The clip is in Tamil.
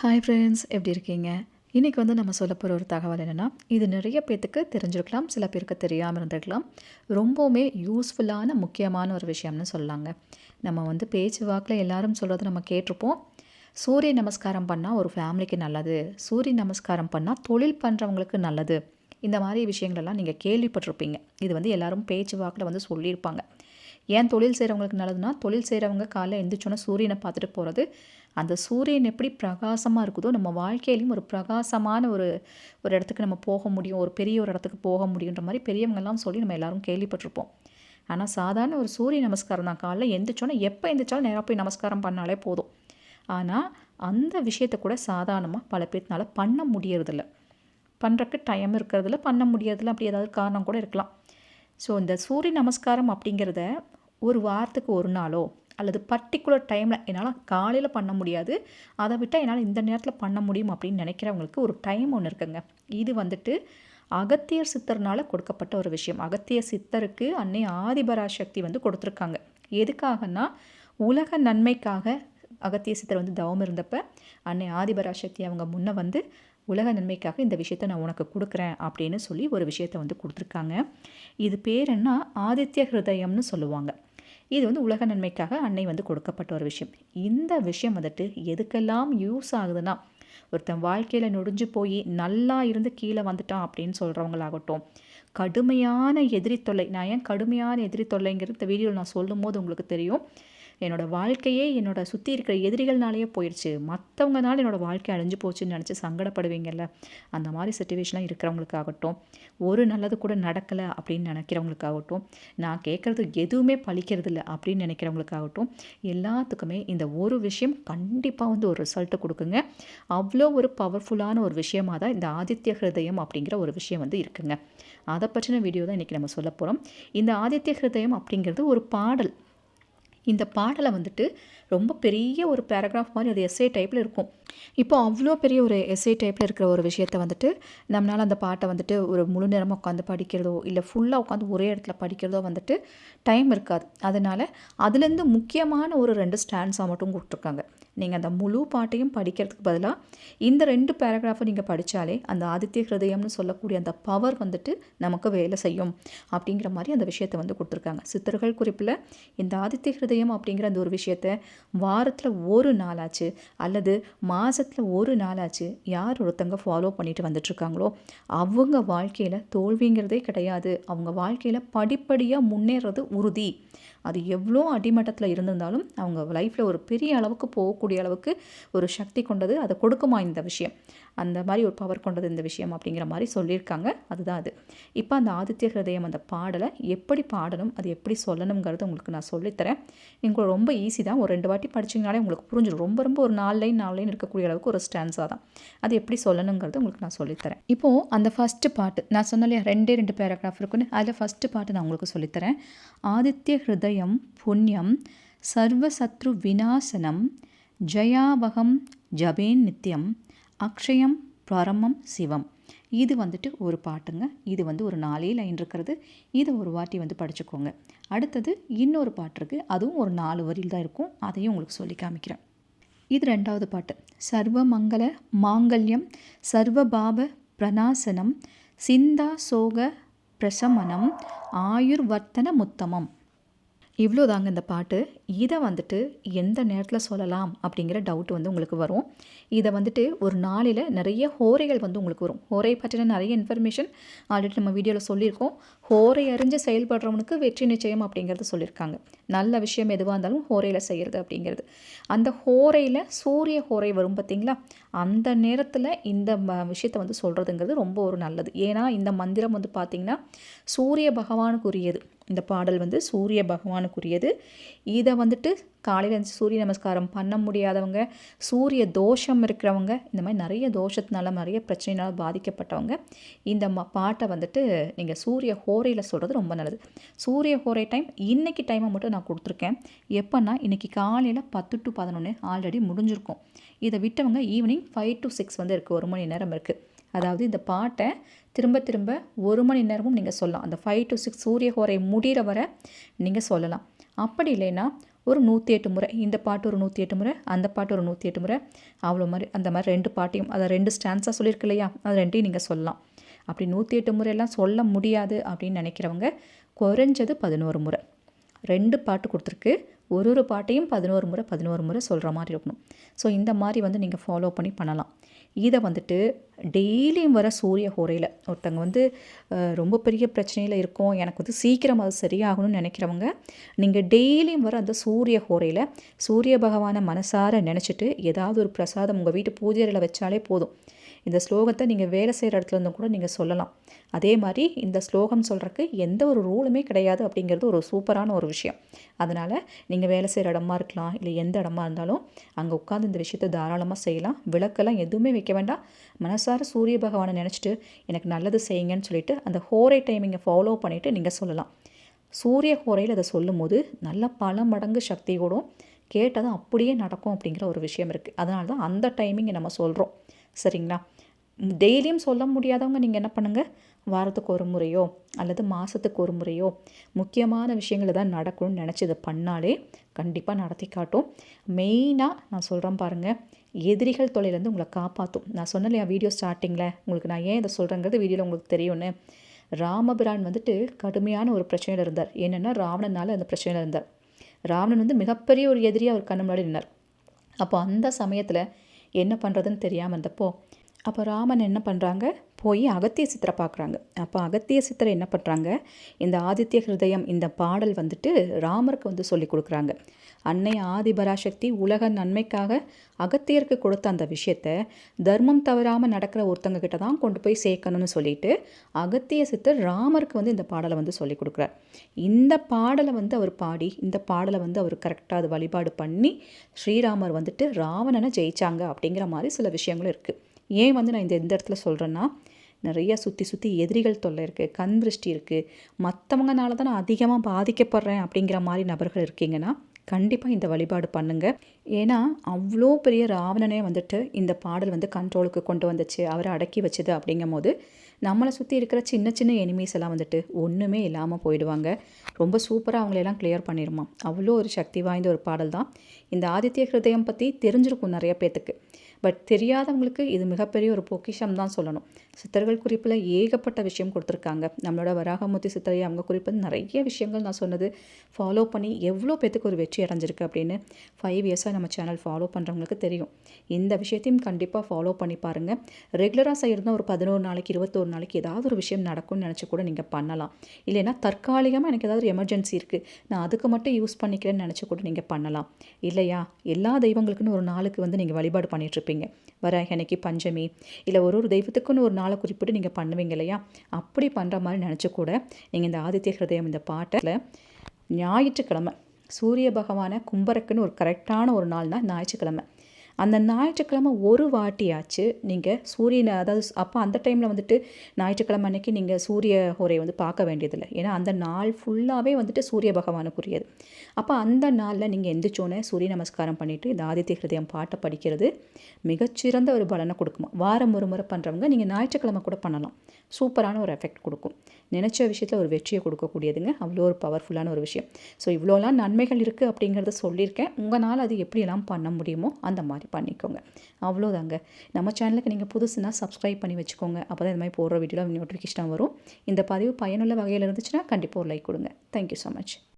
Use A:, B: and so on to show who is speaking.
A: ஹாய் ஃப்ரெண்ட்ஸ் எப்படி இருக்கீங்க? இன்றைக்கி வந்து நம்ம சொல்ல போகிற ஒரு தகவல் என்னென்னா இது நிறைய பேர்த்துக்கு தெரிஞ்சிருக்கலாம் சில பேருக்கு தெரியாமல் இருந்திருக்கலாம். ரொம்பவுமே யூஸ்ஃபுல்லான முக்கியமான ஒரு விஷயம்னு சொல்லலாங்க நம்ம வந்து பேச்சு வாக்கில் எல்லாரும் சொல்கிறத நம்ம கேட்டிருப்போம். சூரிய நமஸ்காரம் பண்ணால் ஒரு ஃபேமிலிக்கு நல்லது. சூரிய நமஸ்காரம் பண்ணால் தொழில் பண்ணுறவங்களுக்கு நல்லது. இந்த மாதிரி விஷயங்களெல்லாம் நீங்கள் கேள்விப்பட்டிருப்பீங்க. இது வந்து எல்லாரும் பேச்சு வாக்கில் வந்து சொல்லியிருப்பாங்க. ஏன் தொழில் செய்கிறவங்களுக்கு நல்லதுன்னா தொழில் செய்கிறவங்க காலைல எந்திரிச்சோன்னா சூரியனை பார்த்துட்டு போகிறது அந்த சூரியன் எப்படி பிரகாசமாக இருக்குதோ நம்ம வாழ்க்கையிலையும் ஒரு பிரகாசமான ஒரு ஒரு இடத்துக்கு நம்ம போக முடியும் ஒரு பெரிய ஒரு இடத்துக்கு போக முடியுன்ற மாதிரி பெரியவங்கெல்லாம் சொல்லி நம்ம எல்லாரும் கேள்விப்பட்டிருப்போம். ஆனால் சாதாரண ஒரு சூரிய நமஸ்காரம் தான். காலைல எந்திரிச்சோன்னா எப்போ எந்திரிச்சாலும் நேராக போய் நமஸ்காரம் பண்ணாலே போதும். ஆனால் அந்த விஷயத்தை கூட சாதாரணமாக பல பேர்த்தினால பண்ண முடியறதில்ல. பண்ணுறக்கு டைம் இருக்கிறதில்ல பண்ண முடியறதில்ல அப்படி ஏதாவது காரணம் கூட இருக்கலாம். ஸோ இந்த சூரிய நமஸ்காரம் அப்படிங்கிறத ஒரு வாரத்துக்கு ஒரு நாளோ அல்லது பர்டிகுலர் டைமில் என்னால் காலையில் பண்ண முடியாது. அதை விட்டால் என்னால் இந்த நேரத்தில் பண்ண முடியும் அப்படின்னு நினைக்கிறவங்களுக்கு ஒரு டைம் ஒன்று இருக்குங்க. இது வந்துட்டு அகத்தியர் சித்தர்னால் கொடுக்கப்பட்ட ஒரு விஷயம். அகத்திய சித்தருக்கு அன்னை ஆதிபராசக்தி வந்து கொடுத்துருக்காங்க. எதுக்காகன்னா உலக நன்மைக்காக அகத்திய சித்தர் வந்து தவம் இருந்தப்ப அன்னை ஆதிபராசக்தி அவங்க முன்ன வந்து உலக நன்மைக்காக இந்த விஷயத்த நான் உனக்கு கொடுக்குறேன் அப்படின்னு சொல்லி ஒரு விஷயத்த வந்து கொடுத்துருக்காங்க. இது பேர் என்ன? ஆதித்ய ஹிருதயம்னு சொல்லுவாங்க. இது வந்து உலக நன்மைக்காக அன்னை வந்து கொடுக்கப்பட்ட ஒரு விஷயம். இந்த விஷயம் வந்துட்டு எதுக்கெல்லாம் யூஸ் ஆகுதுன்னா ஒருத்தன் வாழ்க்கையில் நொடிஞ்சு போய் நல்லா இருந்து கீழே வந்துட்டான் அப்படின்னு சொல்கிறவங்களாகட்டும் கடுமையான எதிரி தொல்லை நான் ஏன் கடுமையான எதிரி தொல்லைங்கிறது இந்த வீடியோவில் நான் சொல்லும் போது உங்களுக்கு தெரியும். என்னோடய வாழ்க்கையே என்னோட சுற்றி இருக்கிற எதிரிகள்னாலேயே போயிடுச்சு மற்றவங்கனால என்னோடய வாழ்க்கை அழிஞ்சு போச்சுன்னு நினச்சி சங்கடப்படுவீங்கல்ல? அந்த மாதிரி சுச்சுவேஷன்லாம் இருக்கிறவங்களுக்காகட்டும். ஒரு நல்லது கூட நடக்கலை அப்படின்னு நினைக்கிறவங்களுக்காகட்டும். நான் கேட்குறது எதுவுமே பழிக்கிறது இல்லை அப்படின்னு நினைக்கிறவங்களுக்காகட்டும். எல்லாத்துக்குமே இந்த ஒரு விஷயம் கண்டிப்பாக வந்து ஒரு ரிசல்ட்டை கொடுக்குங்க. அவ்வளோ ஒரு பவர்ஃபுல்லான ஒரு விஷயமாக தான் இந்த ஆதித்ய ஹிருதயம் அப்படிங்கிற ஒரு விஷயம் வந்து இருக்குங்க. அதை பற்றின வீடியோ தான் இன்றைக்கி நம்ம சொல்ல போகிறோம் இந்த ஆதித்ய ஹிருதயம் அப்படிங்கிறது ஒரு பாடல். இந்த பாடலை வந்துட்டு ரொம்ப பெரிய ஒரு பேராகிராஃப் மாதிரி அது எஸ்ஏ டைப்பில் இருக்கும். இப்போ அவ்வளோ பெரிய ஒரு எஸ்ஏ டைப்பில் இருக்கிற ஒரு விஷயத்தை வந்துட்டு நம்மளால் அந்த பாட்டை வந்துட்டு ஒரு முழு நேரமாக உட்காந்து படிக்கிறதோ இல்லை ஃபுல்லாக உட்காந்து ஒரே இடத்துல படிக்கிறதோ வந்துட்டு டைம் இருக்காது. அதனால் அதுலேருந்து முக்கியமான ஒரு ரெண்டு ஸ்டாண்ட்ஸாக மட்டும் கொடுத்துருக்காங்க. நீங்கள் அந்த முழு பாட்டையும் படிக்கிறதுக்கு பதிலாக இந்த ரெண்டு பேராகிராஃபை நீங்கள் படித்தாலே அந்த ஆதித்ய ஹிருதயம்னு சொல்லக்கூடிய அந்த பவர் வந்துட்டு நமக்கு வேலை செய்யும் அப்படிங்கிற மாதிரி அந்த விஷயத்தை வந்து கொடுத்துருக்காங்க. சித்தர்கள் குறிப்பில் இந்த ஆதித்ய ஹிருதயம் அப்படிங்கிற அந்த ஒரு விஷயத்தை வாரத்தில் ஒரு நாளாச்சு அல்லது மாதத்தில் ஒரு நாளாச்சு யார் ஒருத்தங்க ஃபாலோ பண்ணிட்டு வந்துட்டுருக்காங்களோ அவங்க வாழ்க்கையில் தோல்விங்கிறதே கிடையாது. அவங்க வாழ்க்கையில் படிப்படியாக முன்னேறது உறுதி. அது எவ்வளோ அடிமட்டத்தில் இருந்திருந்தாலும் அவங்க லைஃப்பில் ஒரு பெரிய அளவுக்கு போகக்கூடிய அளவுக்கு ஒரு சக்தி கொண்டது அதை கொடுக்குமா இந்த விஷயம்? அந்த மாதிரி ஒரு பவர் கொண்டது இந்த விஷயம் அப்படிங்கிற மாதிரி சொல்லியிருக்காங்க. அதுதான் அது. இப்போ அந்த ஆதித்ய ஹிருதயம் அந்த பாடலை எப்படி பாடணும் அது எப்படி சொல்லணுங்கிறது உங்களுக்கு நான் சொல்லித்தரேன். உங்களுக்கு ரொம்ப ஈஸி தான். ஒரு ரெண்டு வாட்டி படிச்சிங்கனாலே உங்களுக்கு புரிஞ்சிடும். ரொம்ப ரொம்ப ஒரு நாலு லைன் நாலு லைன் இருக்கக்கூடிய அளவுக்கு ஒரு ஸ்டான்ஸாக தான். அது எப்படி சொல்லணுங்கிறது உங்களுக்கு நான் சொல்லித்தரேன். இப்போது அந்த ஃபஸ்ட்டு பாட்டு நான் சொன்னாலே ரெண்டே ரெண்டு பேராகிராஃப் இருக்குன்னு. அதில் ஃபஸ்ட்டு பாட்டு நான் உங்களுக்கு சொல்லித்தரேன். ஆதித்ய அபயம் புண்ணியம் சர்வசத்ரு விநாசனம் ஜயாபகம் ஜபேன் நித்யம் அக்ஷயம் பரமம் சிவம். இது வந்துட்டு ஒரு பாட்டுங்க. இது வந்து ஒரு நாலே லைன் இருக்கிறது. இதை ஒரு வாட்டி வந்து படிச்சுக்கோங்க. அடுத்தது இன்னொரு பாட்டு இருக்குது அதுவும் ஒரு நாலு வரியில் தான் இருக்கும். அதையும் உங்களுக்கு சொல்லி காமிக்கிறேன். இது ரெண்டாவது பாட்டு. சர்வ மங்கள மாங்கல்யம் சர்வபாப பிரணாசனம் சிந்தா சோக பிரசமனம் ஆயுர்வர்த்தன முத்தமம். இவ்வளோ தாங்க இந்த பாட்டு. இதை வந்துட்டு எந்த நேரத்தில் சொல்லலாம் அப்படிங்கிற டவுட் வந்து உங்களுக்கு வரும். இதை வந்துட்டு ஒரு நாளில் நிறைய ஹோரைகள் வந்து உங்களுக்கு வரும். ஹோரை பற்றின நிறைய இன்ஃபர்மேஷன் ஆல்ரெடி நம்ம வீடியோவில் சொல்லியிருக்கோம். ஹோரை அறிஞ்சு செயல்படுறவனுக்கு வெற்றி நிச்சயம் அப்படிங்கிறது சொல்லியிருக்காங்க. நல்ல விஷயம் எதுவாக இருந்தாலும் ஹோரையில் செய்கிறது அப்படிங்கிறது. அந்த ஹோரையில் சூரிய ஹோரை வரும் பார்த்திங்களா அந்த நேரத்தில் இந்த விஷயத்தை வந்து சொல்கிறதுங்கிறது ரொம்ப ஒரு நல்லது. ஏன்னா இந்த மந்திரம் வந்து பார்த்திங்கன்னா சூரிய பகவானுக்குரியது. இந்த பாடல் வந்து சூரிய பகவானுக்குரியது. இதை வந்துட்டு காலையில் இருந்து சூரிய நமஸ்காரம் பண்ண முடியாதவங்க சூரிய தோஷம் இருக்கிறவங்க இந்த மாதிரி நிறைய தோஷத்தினால நிறைய பிரச்சனையினால் பாதிக்கப்பட்டவங்க இந்த ம பாட்டை வந்துட்டு நீங்கள் சூரிய ஹோரையில் சொல்கிறது ரொம்ப நல்லது. சூரிய ஹோரை டைம் இன்றைக்கி டைமை மட்டும் நான் கொடுத்துருக்கேன். எப்போன்னா இன்றைக்கி காலையில் பத்து டு பதினொன்று ஆல்ரெடி முடிஞ்சிருக்கும். இதை விட்டவங்க ஈவினிங் ஃபைவ் டு சிக்ஸ் வந்து இருக்குது ஒரு மணி நேரம் இருக்குது அதாவது இந்த பாட்டை திரும்ப திரும்ப ஒரு மணி நேரமும் நீங்கள் சொல்லலாம். அந்த ஃபைவ் டு சிக்ஸ் சூரிய ஹோரை முடிகிற வரை நீங்கள் சொல்லலாம். அப்படி இல்லைன்னா ஒரு நூற்றி எட்டு முறை இந்த பாட்டு ஒரு நூற்றி எட்டு முறை அந்த பாட்டு ஒரு நூற்றி எட்டு முறை அவ்வளோ மாதிரி அந்த மாதிரி ரெண்டு பாட்டையும் அதை ரெண்டு ஸ்டான்ஸாக சொல்லியிருக்கு இல்லையா? அது ரெண்டையும் நீங்கள் சொல்லலாம். அப்படி நூற்றி எட்டு முறையெல்லாம் சொல்ல முடியாது அப்படின்னு நினைக்கிறவங்க குறைஞ்சது பதினோரு முறை. ரெண்டு பாட்டு கொடுத்துருக்கு. ஒரு ஒரு பாட்டையும் பதினோரு முறை பதினோரு முறை சொல்கிற மாதிரி இருக்கணும். ஸோ இந்த மாதிரி வந்து நீங்கள் ஃபாலோ பண்ணி பண்ணலாம். இதை வந்துட்டு டெய்லியும் வர சூரிய ஹோரையில். ஒருத்தங்க வந்து ரொம்ப பெரிய பிரச்சனையில் இருக்கும். எனக்கு வந்து சீக்கிரம் அது சரியாகணும்னு நினைக்கிறவங்க நீங்கள் டெய்லியும் வர அந்த சூரிய ஹோரையில் சூரிய பகவானை மனசார நினச்சிட்டு ஏதாவது ஒரு பிரசாதம் உங்கள் வீட்டு பூஜையில் வச்சாலே போதும். இந்த ஸ்லோகத்தை நீங்கள் வேலை செய்கிற இடத்துல இருந்தும் கூட நீங்கள் சொல்லலாம். அதே மாதிரி இந்த ஸ்லோகம் சொல்கிறக்கு எந்த ஒரு ரூலுமே கிடையாது அப்படிங்கிறது ஒரு சூப்பரான ஒரு விஷயம். அதனால் நீங்கள் வேலை செய்கிற இடமா இருக்கலாம் இல்லை எந்த இடமா இருந்தாலும் அங்கே உட்காந்து இந்த விஷயத்தை தாராளமாக செய்யலாம். விளக்கெல்லாம் எதுவுமே வைக்க வேண்டாம். மனசார சூரிய பகவானை நினச்சிட்டு எனக்கு நல்லது செய்யுங்கன்னு சொல்லிட்டு அந்த ஹோரை டைமிங்கை ஃபாலோ பண்ணிவிட்டு நீங்கள் சொல்லலாம். சூரிய ஹோரையில் அதை சொல்லும் போது நல்ல பல மடங்கு சக்தியோடும் கேட்டதும் அப்படியே நடக்கும் அப்படிங்கிற ஒரு விஷயம் இருக்குது அதனால தான் அந்த டைமிங்கை நம்ம சொல்கிறோம் சரிங்களா? டெய்லியும் சொல்ல முடியாதவங்க நீங்கள் என்ன பண்ணுங்கள் வாரத்துக்கு ஒரு முறையோ அல்லது மாதத்துக்கு ஒரு முறையோ முக்கியமான விஷயங்கள் தான் நடக்கணும்னு நினச்சி இதை பண்ணாலே கண்டிப்பாக நடத்தி காட்டும். மெயினாக நான் சொல்கிறேன் பாருங்கள் எதிரிகள் தொலைலேருந்து உங்களை காப்பாற்றும் நான் சொன்ன வீடியோ ஸ்டார்டிங்கில் உங்களுக்கு நான் ஏன் இதை சொல்கிறேங்கிறது வீடியோவில் உங்களுக்கு தெரியும்னு. ராமபிரான் வந்துட்டு கடுமையான ஒரு பிரச்சனையில் இருந்தார். என்னென்னா ராவணனால் அந்த பிரச்சனையில் இருந்தார். ராவணன் வந்து மிகப்பெரிய ஒரு எதிரியாக அவர் கண்ணு முன்னாடி நின்னார். அப்போ அந்த சமயத்தில் என்ன பண்ணுறதுன்னு தெரியாமல் இருந்தப்போ அப்போ ராமன் என்ன பண்ணுறாங்க போய் அகத்திய சித்திரை பார்க்குறாங்க. அப்போ அகத்திய சித்தரை என்ன பண்ணுறாங்க இந்த ஆதித்ய ஹிருதயம் இந்த பாடல் வந்துட்டு ராமருக்கு வந்து சொல்லி கொடுக்குறாங்க. அன்னை ஆதிபராசக்தி உலக நன்மைக்காக அகத்தியருக்கு கொடுத்த அந்த விஷயத்த தர்மம் தவறாமல் நடக்கிற ஒருத்தங்க கிட்ட தான் கொண்டு போய் சேர்க்கணும்னு சொல்லிட்டு அகத்திய சித்தர் ராமருக்கு வந்து இந்த பாடலை வந்து சொல்லி கொடுக்குறார். இந்த பாடலை வந்து அவர் பாடி இந்த பாடலை வந்து அவர் கரெக்டாக அது வழிபாடு பண்ணி ஸ்ரீராமர் வந்துட்டு ராவணனை ஜெயிச்சாங்க அப்படிங்கிற மாதிரி சில விஷயங்களும் இருக்குது ஏன் வந்து நான் இந்த எந்த இடத்துல சொல்கிறேன்னா நிறைய சுற்றி சுற்றி எதிரிகள் தொல்லை இருக்குது கண் திருஷ்டி இருக்குது மற்றவங்கனால தான் நான் அதிகமாக பாதிக்கப்படுறேன் அப்படிங்கிற மாதிரி நபர்கள் இருக்கீங்கன்னா கண்டிப்பாக இந்த வழிபாடு பண்ணுங்கள் ஏன்னா அவ்வளோ பெரிய ராவணனே வந்துட்டு இந்த பாடல் வந்து கண்ட்ரோலுக்கு கொண்டு வந்துச்சு அவரை அடக்கி வச்சுது அப்படிங்கும் போது நம்மளை சுற்றி இருக்கிற சின்ன சின்ன எனிமீஸ் எல்லாம் வந்துட்டு ஒன்றுமே இல்லாமல் போயிடுவாங்க. ரொம்ப சூப்பராக அவங்களையெல்லாம் கிளியர் பண்ணிடுமா அவ்வளோ ஒரு சக்தி வாய்ந்த ஒரு பாடல் தான். இந்த ஆதித்ய ஹிருதயம் பற்றி தெரிஞ்சிருக்கும் நிறைய பேத்துக்கு. பட் தெரியாதவங்களுக்கு இது மிகப்பெரிய ஒரு பொக்கிஷம் தான் சொல்லணும். சித்தர்கள் குறிப்பில் ஏகப்பட்ட விஷயம் கொடுத்துருக்காங்க. நம்மளோட வராகமூர்த்தி சித்தரை அவங்க குறிப்பில் நிறைய விஷயங்கள் நான் சொன்னது. ஃபாலோ பண்ணி எவ்வளோ பேத்துக்கு ஒரு வெற்றி அடைஞ்சிருக்கு அப்படின்னு ஃபைவ் இயர்ஸாக நம்ம சேனல் ஃபாலோ பண்ணுறவங்களுக்கு தெரியும். இந்த விஷயத்தையும் கண்டிப்பாக ஃபாலோ பண்ணி பாருங்கள் ரெகுலராக செய்கிறதா ஒரு பதினோரு நாளைக்கு இருபத்தோரு நாளைக்கு ஏதாவது ஒரு விஷயம் நடக்கும்னு நினச்சி கூட நீங்கள் பண்ணலாம். இல்லைன்னா தற்காலிகமாக எனக்கு ஏதாவது ஒரு எமர்ஜென்சி இருக்குது நான் அதுக்கு மட்டும் யூஸ் பண்ணிக்கிறேன்னு நினச்சி கூட நீங்கள் பண்ணலாம். இல்லையா? எல்லா தெய்வங்களுக்குன்னு ஒரு நாளுக்கு வந்து நீங்கள் வழிபாடு பண்ணிகிட்ருப்பீங்க வச்சுருப்பீங்க வர அன்னைக்கு பஞ்சமி இல்லை ஒரு ஒரு தெய்வத்துக்குன்னு ஒரு நாளை குறிப்பிட்டு நீங்கள் பண்ணுவீங்க இல்லையா? அப்படி பண்ணுற மாதிரி நினச்சி கூட நீங்கள் இந்த ஆதித்ய ஹிருதயம் இந்த பாட்டில் ஞாயிற்றுக்கிழமை சூரிய பகவானை கும்பரக்குன்னு ஒரு கரெக்டான ஒரு நாள்னா ஞாயிற்றுக்கிழமை. அந்த ஞாயிற்றுக்கிழமை ஒரு வாட்டியாச்சு நீங்கள் சூரியனை அதாவது அப்போ அந்த டைமில் வந்துட்டு ஞாயிற்றுக்கிழமை அன்னைக்கு நீங்கள் சூரிய ஹோரை வந்து பார்க்க வேண்டியதில்லை. ஏன்னா அந்த நாள் ஃபுல்லாகவே வந்துட்டு சூரிய பகவானுக்குரியது. அப்போ அந்த நாளில் நீங்கள் எந்திரிச்சோன்னே சூரிய நமஸ்காரம் பண்ணிவிட்டு இந்த ஆதித்ய ஹிருதயம் பாட்டை படிக்கிறது மிகச்சிறந்த ஒரு பலனை கொடுக்குமா? வாரம் ஒரு முறை பண்ணுறவங்க நீங்கள் ஞாயிற்றுக்கிழமை கூட பண்ணலாம். சூப்பரான ஒரு எஃபெக்ட் கொடுக்கும். நினச்ச விஷயத்தில் ஒரு வெற்றியை கொடுக்கக்கூடியதுங்க. அவ்வளோ ஒரு பவர்ஃபுல்லான ஒரு விஷயம். ஸோ இவ்வளோலாம் நன்மைகள் இருக்குது அப்படிங்கிறத சொல்லியிருக்கேன். உங்களால் அது எப்படியெல்லாம் பண்ண முடியுமோ அந்த மாதிரி. பண்ணிக்கோங்க. அவ்வளோதாங்க. நம்ம சேனலுக்கு நீங்கள் புதுசுனா சப்ஸ்கிரைப் பண்ணி வச்சுக்கோங்க. அப்போ தான் இந்த மாதிரி போடுற வீடியோவில் நோட்டிஃபிகேஷன் வரும். இந்த பதிவு பயனுள்ள வகையில் இருந்துச்சுன்னா கண்டிப்பாக ஒரு லைக் கொடுங்க. Thank you so much